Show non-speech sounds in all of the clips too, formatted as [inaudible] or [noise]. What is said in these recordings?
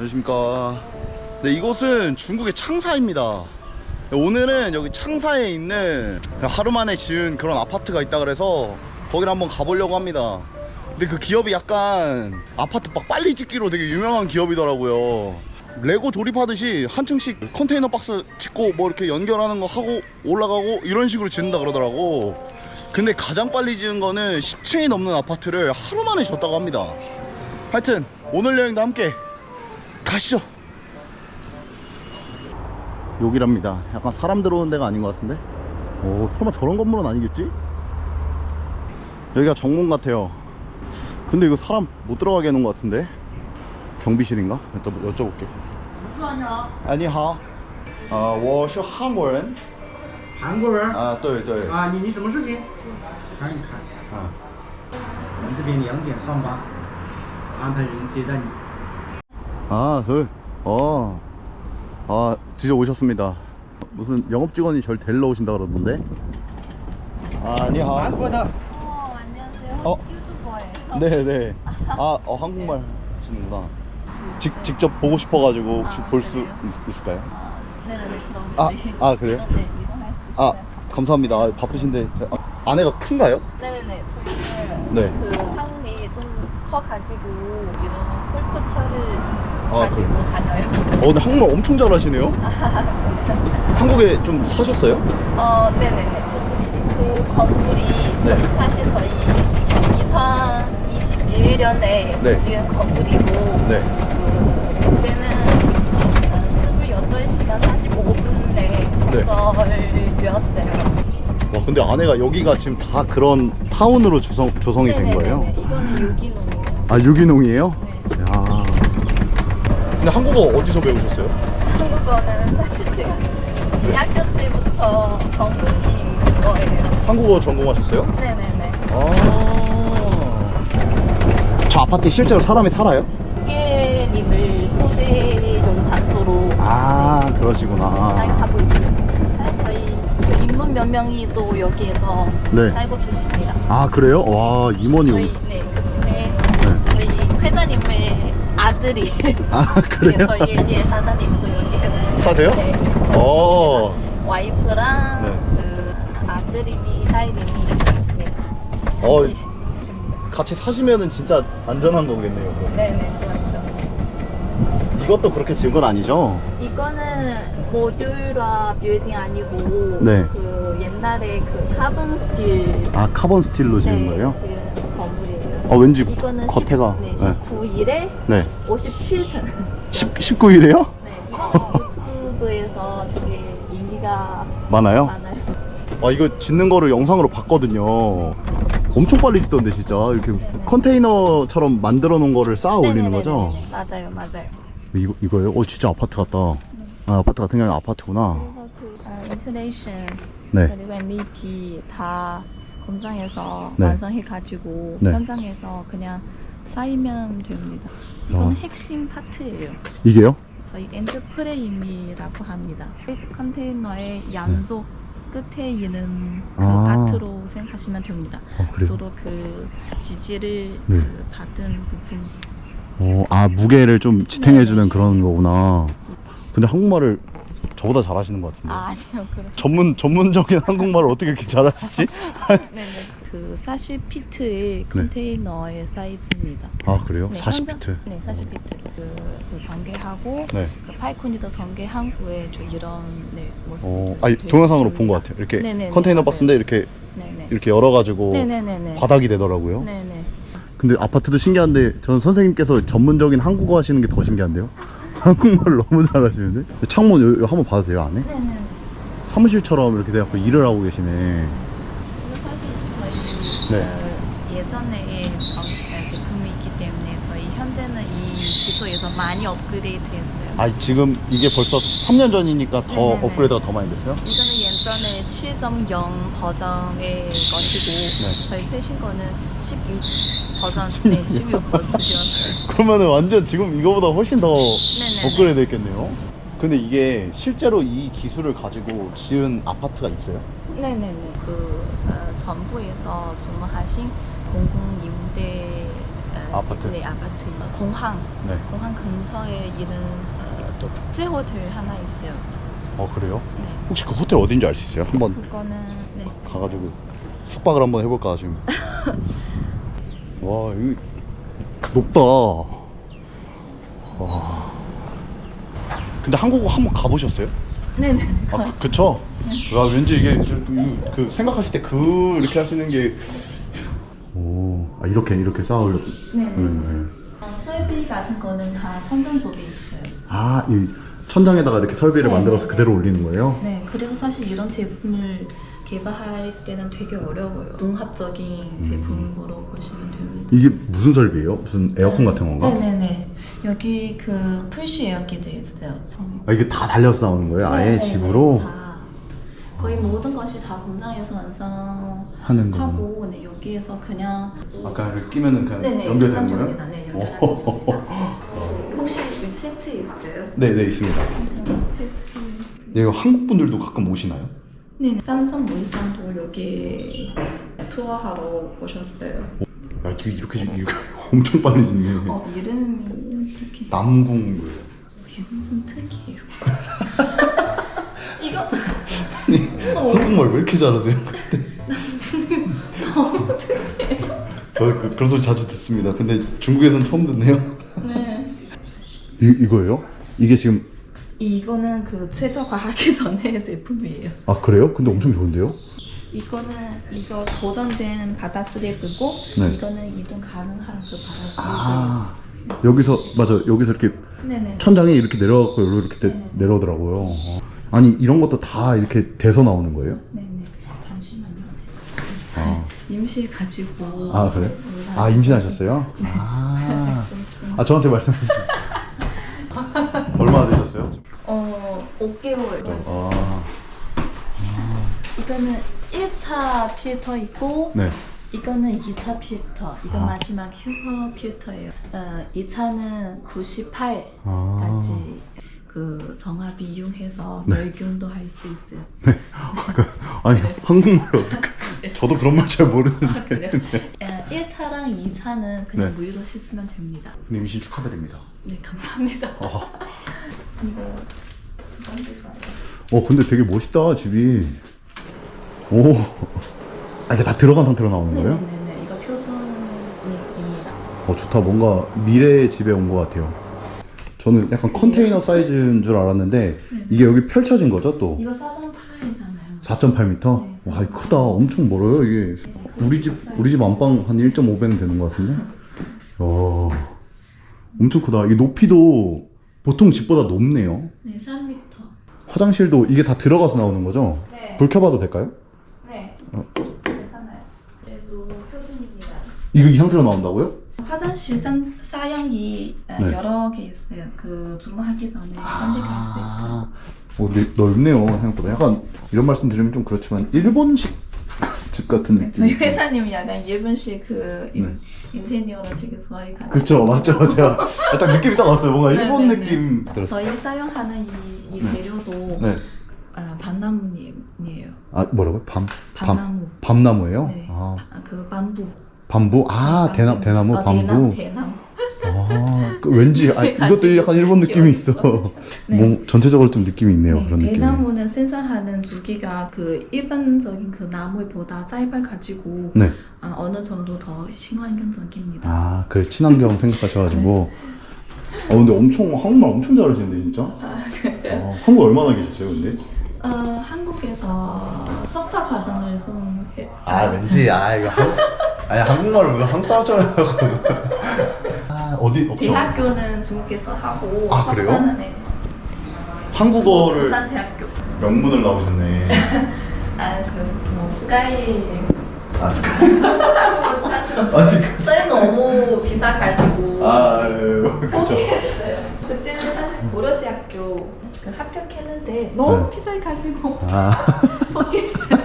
안녕하십니까. 네, 이곳은 중국의 창사입니다. 오늘은 여기 창사에 있는 하루 만에 지은 그런 아파트가 있다 그래서 거기를 한번 가보려고 합니다. 근데 그 기업이 약간 아파트 막 빨리 짓기로 되게 유명한 기업이더라고요. 레고 조립하듯이 한 층씩 컨테이너 박스 짓고 뭐 이렇게 연결하는 거 하고 올라가고 이런 식으로 짓는다 그러더라고. 근데 가장 빨리 지은 거는 10층이 넘는 아파트를 하루 만에 졌다고 합니다. 하여튼 오늘 여행도 함께 가시죠. 여기랍니다. 약간 사람 들어오는 데가 아닌 것 같은데? 오, 설마 저런 건물은 아니겠지? 여기가 정문 같아요. 근데 이거 사람 못 들어가게 해놓은 것 같은데? 경비실인가? 일단 뭐 여쭤볼게. 你说你好， 아니하. 아, 我是韩国人.韩国人 아, 对对.啊，你你什么事情？看一看， 아. 我们这边两点上班，安排人接待你。 아, 그, 어. 아, 드디어 오셨습니다. 무슨 영업직원이 절 데리러 오신다 그러던데? 아, 니하. 아, 한국어다. 어, 안녕하세요. 어? 유튜버예요. 네네. 아, 어, 한국말 네. 하시는구나. 직, 직접 보고 싶어가지고 혹시 아, 볼수 있을까요? 아, 네네, 그럼 아, 아, 그래요? 아, 감사합니다. 아, 바쁘신데. 아, 아내가 큰가요? 네네네. 저희는 네. 그 좀 커가지고 이런 골프차를 아, 가지고 다녀요. 어, 근데 한국말 엄청 잘하시네요? [laughs] 한국에 좀 사셨어요? 어, 네네네. 저그 건물이 네. 사실 저희 2021년에 네. 지은 건물이고 네. 그 그때는 28시간 45분에 네. 건설을 되었어요. 와, 근데 아내가 여기가 지금 다 그런 타운으로 조성, 조성이 된 거예요? 이거는 유기농이에요. 아, 유기농이에요? 네. 야. 근데 한국어 어디서 배우셨어요? 한국어는 사실 제가 대학교 때부터 전공이 그거예요. 한국어 전공하셨어요? 네네네. 아. 저 아파트에 실제로 사람이 살아요? 고객님을 초대용 장소로 아, 네, 그러시구나. 사용하고 있어요. 사실 저희 그 인문 몇 명이 또 여기에서 네. 살고 계십니다. 아, 그래요? 와, 임원이. 저희 네, 그 아들이 아, 네, 그래요? 저희 예, 사장님도 여기 사세요? 네. 어. 와이프랑 네. 그 아들님이 딸님이 네, 어. 같이. 같이 사시면은 진짜 안전한 거겠네요. 그럼. 네네 그렇죠. 이것도 그렇게 지은 건 아니죠? 이거는 모듈화 빌딩 아니고 네. 그 옛날에 그 카본 스틸 아, 카본 스틸로 지은 네, 거예요? 건물이에요. 아, 왠지 이거는 겉에가. 10, 네, 19일에 네. 57층. 10, 19일이에요? 네, 이거는 유튜브에서 되게 인기가 많아요? 많아요. 아, 이거 짓는 거를 영상으로 봤거든요. 엄청 빨리 짓던데, 진짜. 이렇게 네네. 컨테이너처럼 만들어 놓은 거를 쌓아 올리는 네네네네네. 거죠? 맞아요, 맞아요. 이거, 이거예요? 어, 진짜 아파트 같다. 아, 아파트 같은 게 아니라 아파트구나. 그래서 그 어, 인터레이션 네. 그리고 MVP 다 검장해서 네. 완성해 가지고 네. 현장에서 그냥 쌓이면 됩니다. 이거는 어. 핵심 파트예요. 이게요? 저희 엔드 프레임이라고 합니다. 컨테이너의 양쪽 끝에 있는 그 아. 파트로 생각하시면 됩니다. 어, 그래요? 주로 그 지지를 네. 그 받은 부분. 어, 아, 무게를 좀 지탱해주는 네네. 그런 거구나. 근데 한국말을 저보다 잘하시는 것 같은데. 아 아니요 그렇. 전문, 전문적인 [laughs] 한국말을 어떻게 이렇게 잘하시지? 네네. [laughs] 그 40피트의 컨테이너의 사이즈입니다. 아, 그래요? 네, 40피트. 현장- 네, 40피트. 그, 그 전개하고 네. 그 파이코니더 전개한 후에 저 이런 네, 모습. 어, 아니, 동영상으로 본 것 같아요. 이렇게 네네네, 컨테이너 맞아요. 박스인데 이렇게, 네네. 이렇게 열어가지고 네네네네. 바닥이 되더라고요. 네네. 근데 아파트도 신기한데 저는 선생님께서 전문적인 한국어 하시는 게 더 신기한데요? 한국말 너무 잘하시는데? 창문 요, 요 한번 봐도 돼요 안에? 네네. 사무실처럼 이렇게 돼갖고 일을 하고 계시네 사실 저희 네. 그 예전에 전, 네, 제품이 있기 때문에 저희 현재는 이 기초에서 많이 업그레이드했어요. 아 지금 이게 벌써 3년 전이니까 더 네네네. 업그레이드가 더 많이 됐어요? 이거는 예전에 7.0 버전의 것이고 네. 저희 최신 거는 16 버전, 네, 16 버전이었어요. 그러면은 완전 지금 이거보다 훨씬 더 네네네. 업그레이드 했겠네요 근데 이게 실제로 이 기술을 가지고 지은 아파트가 있어요? 네네네. 그 어, 정부에서 주문하신 공공 임대 어, 아파트? 네, 아파트. 공항. 네. 공항 근처에 있는 어, 또 국제 호텔 하나 있어요. 어 그래요? 네. 혹시 그 호텔 어딘지 알 수 있어요? 한번 그거는 네. 가가지고 숙박을 한번 해볼까 지금. [laughs] 와 여기 높다. 와. 근데 한국 한번 가보셨어요? 네네. 아 그, 그쵸? 와 왠지 이게 저, 그, 그 생각하실 때 그 이렇게 하시는 게. 오, 아 이렇게 이렇게 쌓으려. 네 네. 네. 어, 설비 같은 거는 다 천장 쪽에 있어요. 아, 이 천장에다가 이렇게 설비를 네, 만들어서 네, 그대로 올리는 거예요? 네, 그래서 사실 이런 제품을 개발할 때는 되게 어려워요. 종합적인 제품으로 보시면 됩니다. 이게 무슨 설비예요? 무슨 에어컨 같은 건가? 네네네. 여기 그 풀시 에어기도 있어요. 아, 이게 다 달려서 나오는 거예요? 아예 네네네, 집으로? 다. 거의 모든 것이 다 공장에서 완성하고 하는 거. 네, 여기에서 그냥 아까 이렇게 끼면은 그냥 네네 연결되는 연결됩니다. 거예요? 네, 연결하면 됩니다. [laughs] 혹시 이 세트 있어요? 네, 네, 있습니다. 세트. 이거 한국 분들도 가끔 오시나요? 네, 삼성 물산도 여기 투어하러 오셨어요. 야, 이게 이렇게, 이렇게 [laughs] 엄청 빨리 짓네. 어, 이름이 어떻게? 남궁물. 이름 좀 특이해요. [laughs] 이거 한국말 왜 이렇게 잘하세요? 저 그, 그런 소리 자주 듣습니다. 근데 중국에선 처음 듣네요. 네. 이, 이거예요? 이게 지금 이거는 그 최저화하기 [laughs] 전에 제품이에요. 아 그래요? 근데 엄청 좋은데요? 이거는 이거 고정된 바다 슬랩이고 네. 이거는 이동 가능한 그 바다 슬랩. 아 여기서 맞아 여기서 이렇게 네네. 천장이 이렇게 내려가고 이렇게 내, 네네. 내려오더라고요. 어. 아니 이런 것도 다 이렇게 돼서 나오는 거예요? 네네. 잠시만요. 아. 임시 가지고. 아 그래? 아 임신하셨어요? 아, [laughs] 아 저한테 말씀하세요. [laughs] 얼마나 되셨어요? 어 5개월. 아, 이거는 1차 필터 있고 네. 이거는 2차 필터. 이거 아. 마지막 휴거 필터예요. 어, 2차는 98까지 아. 그 정합 이용해서 네. 멸균도 할 수 있어요. [laughs] 아니 한국말 어떻게? [laughs] 저도 그런 말 잘 모르는데. 그래요? 어, 1차랑 2차는 그냥 네. 무유로 씻으면 됩니다. 임신 축하드립니다. 네, 감사합니다. [laughs] 아. 이거? 어 근데 되게 멋있다 집이. 오. 아 이게 다 들어간 상태로 나오는 거예요? 네네네. 이거 표준입니다. 어 좋다 뭔가 미래의 집에 온 것 같아요 저는 약간 컨테이너 사이즈인 줄 알았는데 이게 여기 펼쳐진 거죠 또 이거 4.8이잖아요. 4.8m? 네, 와 크다 엄청 멀어요 이게 우리 집 우리 집 안방 한 1.5배는 되는 것 같은데 [laughs] 와 엄청 크다 이 높이도 보통 집보다 높네요 네, 3m. 화장실도 이게 다 들어가서 나오는 거죠? 네. 불 켜봐도 될까요? 네. 어. 괜찮아요. 그래도 표준입니다. 이거 이 상태로 나온다고요? 화장실 산, 사양이 어, 네. 여러 개 있어요. 그 주문하기 전에 선택할 수 있어요. 어, 네, 넓네요 생각보다 약간 이런 말씀 드리면 좀 그렇지만 일본식 [laughs] 집 같은 네, 느낌 저희 회사님 약간 일본식 그 인, 네. 인테리어를 되게 좋아해 가지고. 그쵸 맞죠 맞죠 아, 딱 느낌이 딱 왔어요 뭔가 네, 일본 네, 네. 느낌 들었어요 저희 사용하는 이, 이 네. 재료도 네. 아, 밤나무님이에요. 아 뭐라고요? 밤? 밤나무. 밤, 밤나무예요? 네. 아 바- 그 밤부. 밤부? 아 대나, 대나무 아, 밤부 대나무, 대나무. 아 그 왠지 아, 네, 이것도 약간 일본 느낌이 있어 [laughs] 네. 뭐 전체적으로 좀 느낌이 있네요 네, 그런 느낌이 대나무는 생산하는 주기가 그 일반적인 그 나무보다 짧아가지고 네. 아, 어느 정도 더 친환경적입니다. 아 그래 친환경 생각하셔가지고 아 근데 엄청 한국말 엄청 잘하시는데 진짜 아, 한국 얼마나 계셨어요 근데? 어, 한국에서 석사 과정을 좀 해. 아 왠지 아 이거 한, 아니 한국말을 왜 한국 사람처럼 하고 아 어디 없죠? 대학교는 중국에서 하고 아, 그래요? 네, 한국어를 부산 대학교. 명문을 나오셨네 [laughs] 아그뭐 스카이 아 스카 [laughs] 아니 그썰 너무 비싸 가지고 아 아유, 그쵸 포기했어요. 그때는 사실 고려대학교 그 합격했는데 너무 네. 비싸 가지고 아 [laughs] 포기했어요.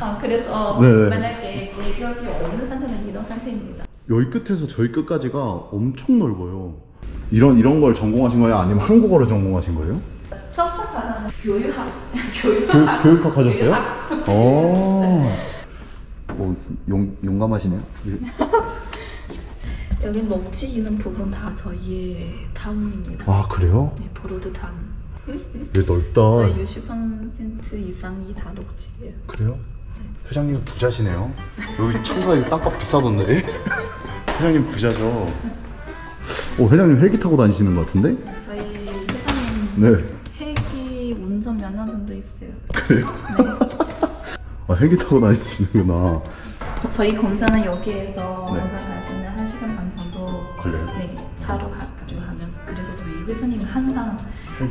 아, 그래서 네, 네. 만약에 지역이 없는 상태는 이런 상태입니다. 여기 끝에서 저희 끝까지가 엄청 넓어요 이런 이런 걸 전공하신 거예요? 아니면 한국어를 전공하신 거예요? 석사 과정은 교육학, [laughs] 교, 교육학, 교 육학 하셨어요? 교육학. 어. 뭐 용, 용감하시네요. 여기 녹지 있는 부분 다 저희의 타운입니다. 아 그래요? 네, 브로드 타운. 여기 넓다. 저희 60% 이상이 다 녹지예요. 그래요? 회장님 부자시네요. 여기 청사에 땅값 비싸던데. [laughs] 회장님 부자죠. 오 회장님 헬기 타고 다니시는 것 같은데? 저희 회장님 네. 헬기 운전 정도 있어요. 그래요? 네. [laughs] 아 헬기 타고 다니시는구나. 거- 저희 공장은 여기에서 네. 공장 가시는 1시간 반 정도 그래요? 네, 차로 가지고 하면서 그래서 저희 회장님은 항상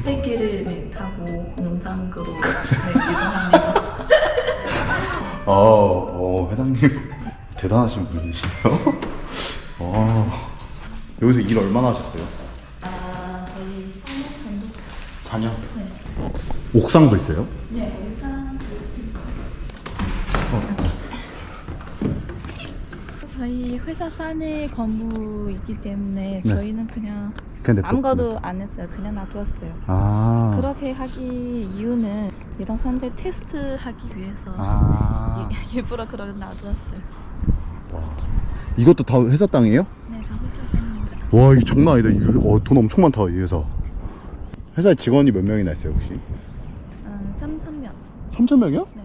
헬기를 네, 타고 공장으로 [laughs] 네, 이동합니다. 아, 어, 회장님 대단하신 분이시네요. 아, 여기서 일 얼마나 하셨어요? 아, 저희 3년 정도? 4년. 네. 옥상도 있어요? 네, 의상도 있습니다. 저희 회사 산에 건물이기 때문에 네. 저희는 그냥 근데 아무것도 안 했어요. 그냥 놔두었어요. 아, 그렇게 하기 이유는 이런 산들 테스트 하기 위해서 아, 일- [laughs] 일부러 그렇게 놔두었어요. 와. 이것도 다 회사 땅이에요? 네, 다 회사입니다. 와, 이게 장난 아니다. 이거, 어, 돈 엄청 많다, 이 회사. 회사에 직원이 몇 명이나 있어요, 혹시? 음, 3천 명. 3천 명이요? 네.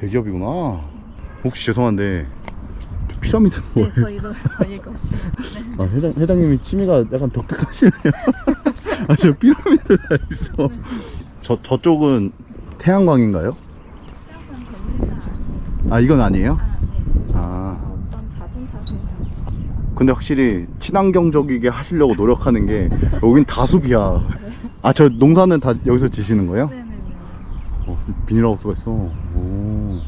대기업이구나. 혹시 죄송한데 저 피라미드 뭐예요? 네, 저희도 [laughs] 저희 것이. 네. 아, 회장, 회장님이 취미가 약간 독특하시네요. [laughs] 아, 저 피라미드가 있어. 저, 저쪽은 태양광인가요? 아니에요. 아, 이건 아니에요? 아, 네. 아. 어떤 자동차 회사. 근데 확실히 친환경적이게 하시려고 노력하는 게 여긴 다수비야. 아, 저 농사는 다 여기서 지시는 거예요? 네네네. 어, 비닐하우스가 있어. 오.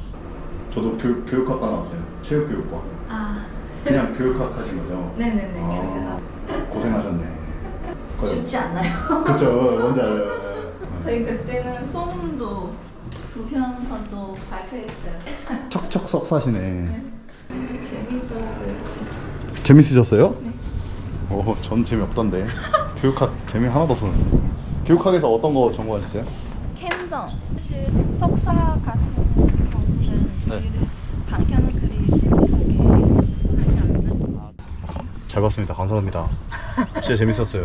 저도 교육, 교육학과 나왔어요. 체육교육과. 아, 그냥 교육학 하신 거죠? 네네네. 아. 고생하셨네. 쉽지 않나요? 그쵸, 뭔지 알아요. [laughs] 저희 그때는 소음도 두편 정도 발표했어요. 척척 썩 사시네. 재미도 재밌으셨어요? 네. 오, 전 재미없던데. 교육학 재미 하나도 없었는데. 교육학에서 어떤 거 전공하셨어요? 캔정. 사실 석사 같은 경우는 저희를 단편은 그리 세밀하게 하지 않는. 잘 봤습니다. 감사합니다. 진짜 재밌었어요.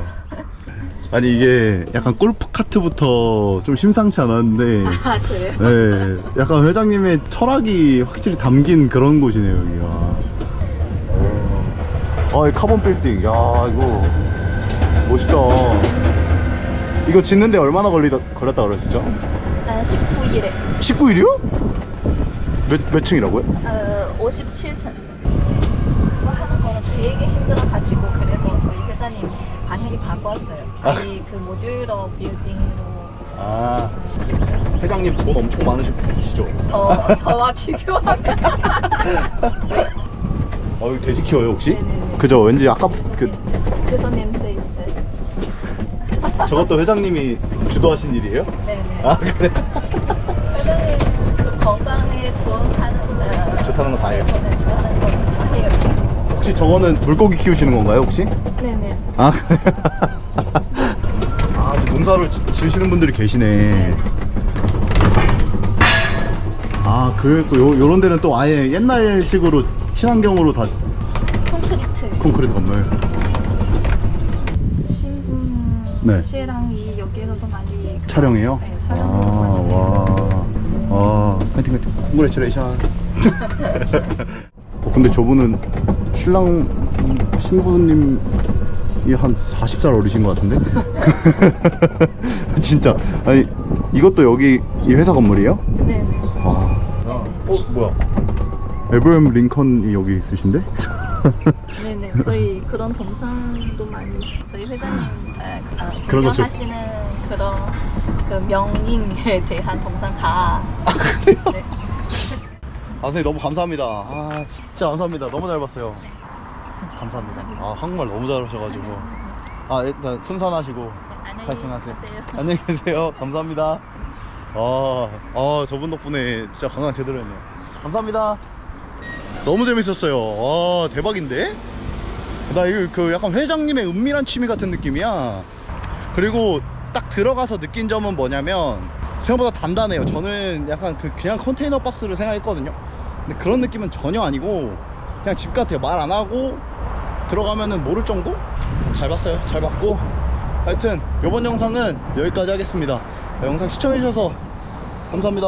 아니 이게 약간 골프 카트부터 좀 심상치 않았는데 아 그래요? 네, 약간 회장님의 철학이 확실히 담긴 그런 곳이네요 여기가. 아, 이 카본 빌딩, 야 이거 멋있다. 이거 짓는데 얼마나 걸리다 걸렸다 그러셨죠? 난 19일에 19일이요? 몇, 몇 층이라고요? 어, 57층. 그거 하는 거는 되게 힘들어가지고 그래서 회장님 방향이 바꿨어요. 아. 아예 그 모듈러 빌딩으로 아, 할수 있어요. 회장님 돈 엄청 많으시죠? 어, 저와 비교하면 [laughs] 어, 이거 돼지 키워요 혹시? 네네네. 그죠? 왠지 아까부터 그 그래서 냄새 있어요. [laughs] 저것도 회장님이 주도하신 일이에요? 네네. 아 그래? 회장님 그 건강에 좋은 사는 어, 좋다는 거다 해요. 네, 저는 좋아하는 해요. 혹시 저거는 물고기 키우시는 건가요 혹시? 네네. 아 그래? [laughs] 아 농사를 지- 지으시는 분들이 계시네. 네. 아 그리고 요, 요런 데는 또 아예 옛날식으로 친환경으로 다 콘크리트. 콘크리트 건물. 신분 네. 씨랑 이 여기에서도 많이 그- 촬영해요? 네, 아, 촬영도 많이 와. 와, 파이팅, 파이팅. 콩그레츄레이션. 어, 근데 저분은 신랑 신부님이 한 40살 어리신 것 같은데? [laughs] 진짜. 아니, 이것도 여기 이 회사 건물이에요? 네네. 와. 어, 뭐야. 에브람 링컨이 여기 있으신데? 네네. 저희 그런 동상도 많이 있어요. 저희 회장님 에, 아, 그런 거 좀- 존경하시는 그런 그 명인에 대한 동상 다. 네. 아, 선생님 너무 감사합니다. 아, 진짜 감사합니다. 너무 잘 봤어요. 감사합니다. 아, 한국말 너무 잘하셔가지고. 아, 일단 순산하시고. 파이팅 하세요. [laughs] 안녕히 계세요. 감사합니다. 아, 아, 저분 덕분에 진짜 관광 제대로 했네요. 감사합니다. 너무 재밌었어요. 아, 대박인데? 나 이거 그 약간 회장님의 은밀한 취미 같은 느낌이야. 그리고 딱 들어가서 느낀 점은 뭐냐면 생각보다 단단해요. 저는 약간 그 그냥 컨테이너 박스를 생각했거든요. 근데 그런 느낌은 전혀 아니고 그냥 집 같아요. 말 안 하고 들어가면은 모를 정도? 잘 봤어요. 잘 봤고. 하여튼 이번 영상은 여기까지 하겠습니다. 영상 시청해주셔서 감사합니다.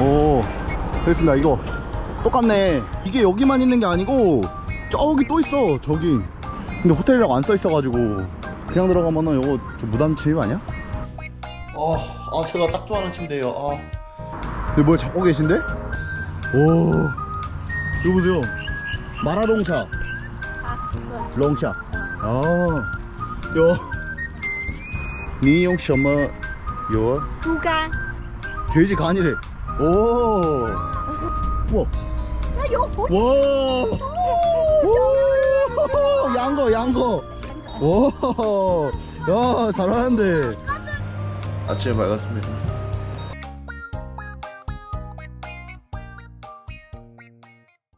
오, 됐습니다. 이거 똑같네. 이게 여기만 있는 게 아니고 저기 또 있어. 저기. 근데 호텔이라고 안 써 있어가지고 그냥 들어가면은 이거 좀 무단 침입 아니야? 아, 아 제가 딱 좋아하는 침대예요. 아. 근데 뭘 잡고 계신데? 오. 이거 보세요? 마라롱샤. 롱샤. 아요. 니용 셔머 요. 두가. 돼지 간이래. 오. 우와. 나 요거. 와. 양거 양거. 오, 야 잘하는데. 아침에 밝았습니다.